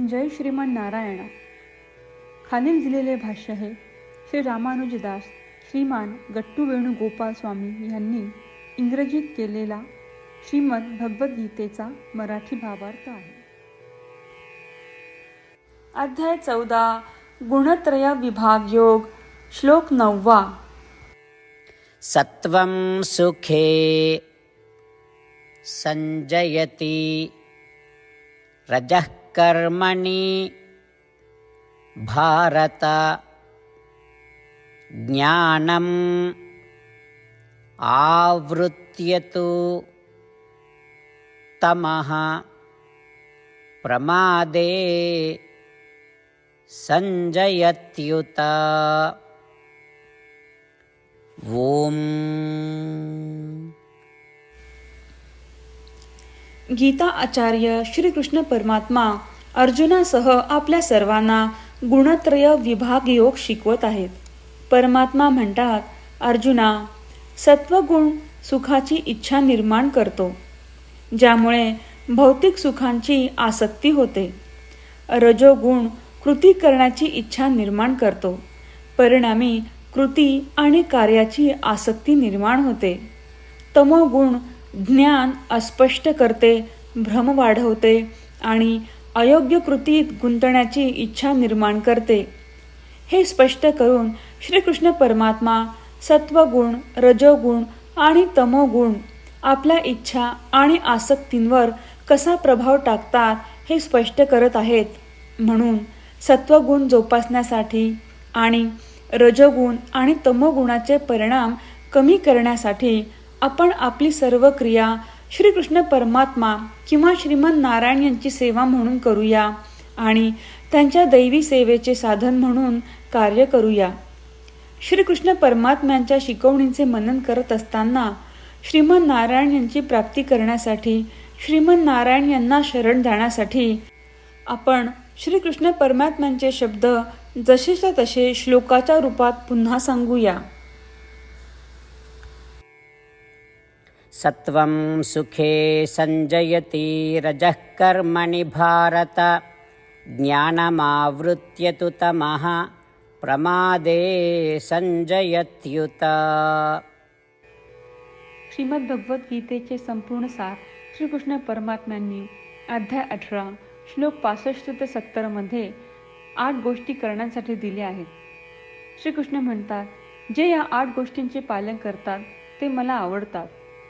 जय श्रीमान नारायण. खालील दिलेले भाष्य हे श्री रामानुजदास श्रीमान गट्टू वेणुगोपाल स्वामी यांनी इंग्रजीत केलेला श्रीमद भगवद्गीतेचा मराठी भावार्थ आहे. अध्याय चौदा गुणत्रय विभाग योग श्लोक नववा. सत्वं सुखे सञ्जयति रजः कर्मणि भारत ज्ञानम् आवृत्यतु तमः प्रमादे सञ्जयत्युत। ॐ गीता आचार्य श्रीकृष्ण परमात्मा अर्जुनासह आपल्या सर्वांना गुणत्रय विभाग योग शिकवत आहेत. परमात्मा म्हणतात अर्जुना सत्वगुण सुखाची इच्छा निर्माण करतो ज्यामुळे भौतिक सुखांची आसक्ती होते. रजोगुण कृती करण्याची इच्छा निर्माण करतो. परिणामी कृती आणि कार्याची आसक्ती निर्माण होते. तमोगुण ज्ञान अस्पष्ट करते भ्रम वाढवते आणि अयोग्य कृतीत गुंतण्याची इच्छा निर्माण करते. हे स्पष्ट करून श्रीकृष्ण परमात्मा सत्वगुण रजोगुण आणि तमोगुण आपल्या इच्छा आणि आसक्तींवर कसा प्रभाव टाकतात हे स्पष्ट करत आहेत. म्हणून सत्वगुण जोपासण्यासाठी आणि रजोगुण आणि तमोगुणाचे परिणाम कमी करण्यासाठी आपण आपली सर्व क्रिया श्रीकृष्ण परमात्मा किंवा श्रीमन नारायण यांची सेवा म्हणून करूया आणि त्यांच्या दैवी सेवेचे साधन म्हणून कार्य करूया. श्रीकृष्ण परमात्म्यांच्या शिकवणींचे मनन करत असताना श्रीमन नारायण यांची प्राप्ती करण्यासाठी श्रीमन नारायण यांना शरण जाण्यासाठी आपण श्रीकृष्ण परमात्म्यांचे शब्द जसेच्या तसे श्लोकाच्या रूपात पुन्हा सांगूया. सत्वं सुखे सञ्जयति रजः कर्मणि भारत। ज्ञानमावृत्य तु तमः प्रमादे सञ्जयत्युत। श्रीमद्भगवद्गीतेचे संपूर्ण सार श्रीकृष्ण परमात्म्यांनी अध्याय अठरा श्लोक पासष्ट ते सत्तरमध्ये आठ गोष्टी करण्यासाठी दिल्या आहेत. श्रीकृष्ण म्हणतात जे या आठ गोष्टींचे पालन करतात ते मला आवडतात.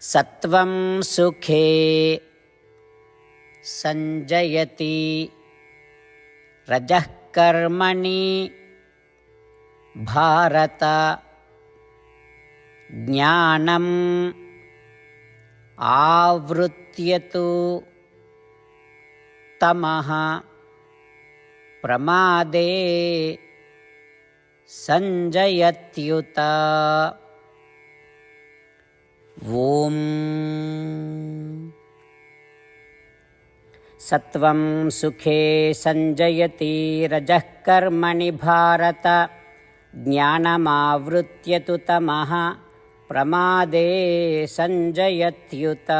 सत्वं सुखे सञ्जयति रजः कर्मणि भारत। ज्ञानम् आवृत्यतु तमः। प्रमादे सञ्जयत्युत ॐ सत्वं सुखे सञ्जयति रजः कर्मणि भारत। ज्ञानमावृत्य तु तमः। प्रमादे सञ्जयत्युत